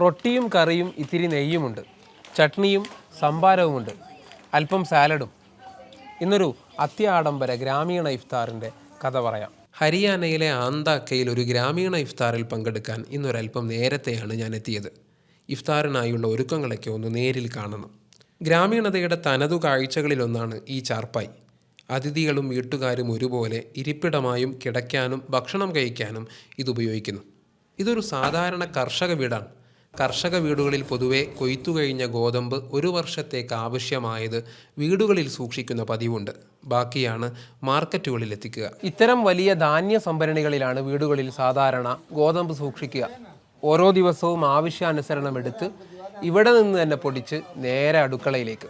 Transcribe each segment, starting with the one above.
റൊട്ടിയും കറിയും ഇത്തിരി നെയ്യുമുണ്ട്. ചട്നിയും സംഭാരവുമുണ്ട് അല്പം സാലഡും. ഇന്നൊരു അത്യാഡംബര ഗ്രാമീണ ഇഫ്താറിന്റെ കഥ പറയാം. ഹരിയാനയിലെ ആന്താക്കയിൽ ഒരു ഗ്രാമീണ ഇഫ്താറിൽ പങ്കെടുക്കാൻ ഇന്നൊരല്പം നേരത്തെയാണ് ഞാൻ എത്തിയത് ഇഫ്താറിനായുള്ള ഒരുക്കങ്ങളൊക്കെ ഒന്ന് നേരിൽ കാണണം. ഗ്രാമീണതയുടെ തനതു കാഴ്ചകളിലൊന്നാണ് ഈ ചാർപ്പായി. അതിഥികളും വീട്ടുകാരും ഒരുപോലെ ഇരിപ്പിടമായും കിടക്കാനും ഭക്ഷണം കഴിക്കാനും ഇതുപയോഗിക്കുന്നു ഇതൊരു സാധാരണ കർഷക വീടാണ്. കർഷക വീടുകളിൽ പൊതുവെ കൊയ്ത്തു കഴിഞ്ഞ ഗോതമ്പ് ഒരു വർഷത്തേക്ക് ആവശ്യമായത് വീടുകളിൽ സൂക്ഷിക്കുന്ന പതിവുണ്ട്. ബാക്കിയാണ് മാർക്കറ്റുകളിൽ എത്തിക്കുക. ഇത്തരം വലിയ ധാന്യ സംഭരണികളിലാണ് വീടുകളിൽ സാധാരണ ഗോതമ്പ് സൂക്ഷിക്കുക. ഓരോ ദിവസവും ആവശ്യാനുസരണം എടുത്ത് ഇവിടെ നിന്ന് തന്നെ പൊടിച്ച് നേരെ അടുക്കളയിലേക്ക്.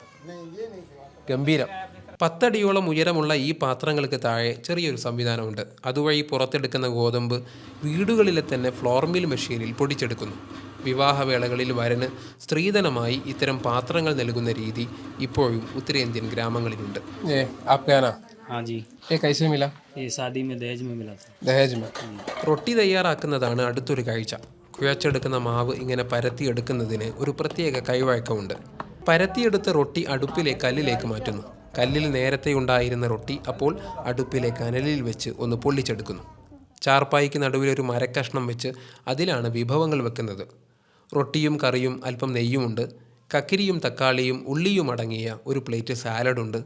ഗംഭീരം. പത്തടിയോളം ഉയരമുള്ള ഈ പാത്രങ്ങൾക്ക് താഴെ ചെറിയൊരു സംവിധാനമുണ്ട്. അതുവഴി പുറത്തെടുക്കുന്ന ഗോതമ്പ് വീടുകളിലെ തന്നെ ഫ്ലോർ മിൽ മെഷീനിൽ പൊടിച്ചെടുക്കുന്നു. വിവാഹവേളകളിൽ വരന് സ്ത്രീധനമായി ഇത്തരം പാത്രങ്ങൾ നൽകുന്ന രീതി ഇപ്പോഴും ഉത്തരേന്ത്യൻ ഗ്രാമങ്ങളിലുണ്ട്. റൊട്ടി തയ്യാറാക്കുന്നതാണ് അടുത്തൊരു കാഴ്ച. കുഴച്ചെടുക്കുന്ന മാവ് ഇങ്ങനെ പരത്തിയെടുക്കുന്നതിന് ഒരു പ്രത്യേക കൈവഴക്കമുണ്ട്. പരത്തിയെടുത്ത റൊട്ടി അടുപ്പിലെ കല്ലിലേക്ക് മാറ്റുന്നു. കല്ലിൽ നേരത്തെ ഉണ്ടായിരുന്ന റൊട്ടി അപ്പോൾ അടുപ്പിലെ കനലിൽ വെച്ച് ഒന്ന് പൊള്ളിച്ചെടുക്കുന്നു. ചാർപ്പായിക്ക് നടുവിലൊരു മരക്കഷ്ണം വെച്ച് അതിലാണ് വിഭവങ്ങൾ വെക്കുന്നത്. റൊട്ടിയും കറിയും അല്പം നെയ്യുമുണ്ട്. കക്കിരിയും തക്കാളിയും ഉള്ളിയും അടങ്ങിയ ഒരു പ്ലേറ്റ് സാലഡുണ്ട്.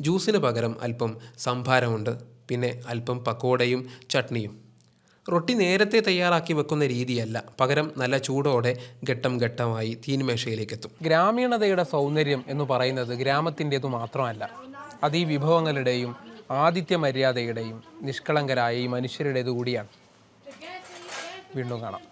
ജ്യൂസിന് പകരം അല്പം സംഭാരമുണ്ട്. പിന്നെ അല്പം പക്കോടയും ചട്നിയും. റൊട്ടി നേരത്തെ തയ്യാറാക്കി വെക്കുന്ന രീതിയല്ല. പകരം നല്ല ചൂടോടെ ഘട്ടം ഘട്ടമായി തീൻമേശയിലേക്ക് എത്തും ഗ്രാമീണതയുടെ സൗന്ദര്യം എന്ന് പറയുന്നത് ഗ്രാമത്തിന്റെതു മാത്രമല്ല. അത് ഈ വിഭവങ്ങളുടെയും ആതിഥ്യ മര്യാദയുടെയും നിഷ്കളങ്കരായ ഈ മനുഷ്യരുടേതു കൂടിയാണ്. വീണ്ടും കാണാം.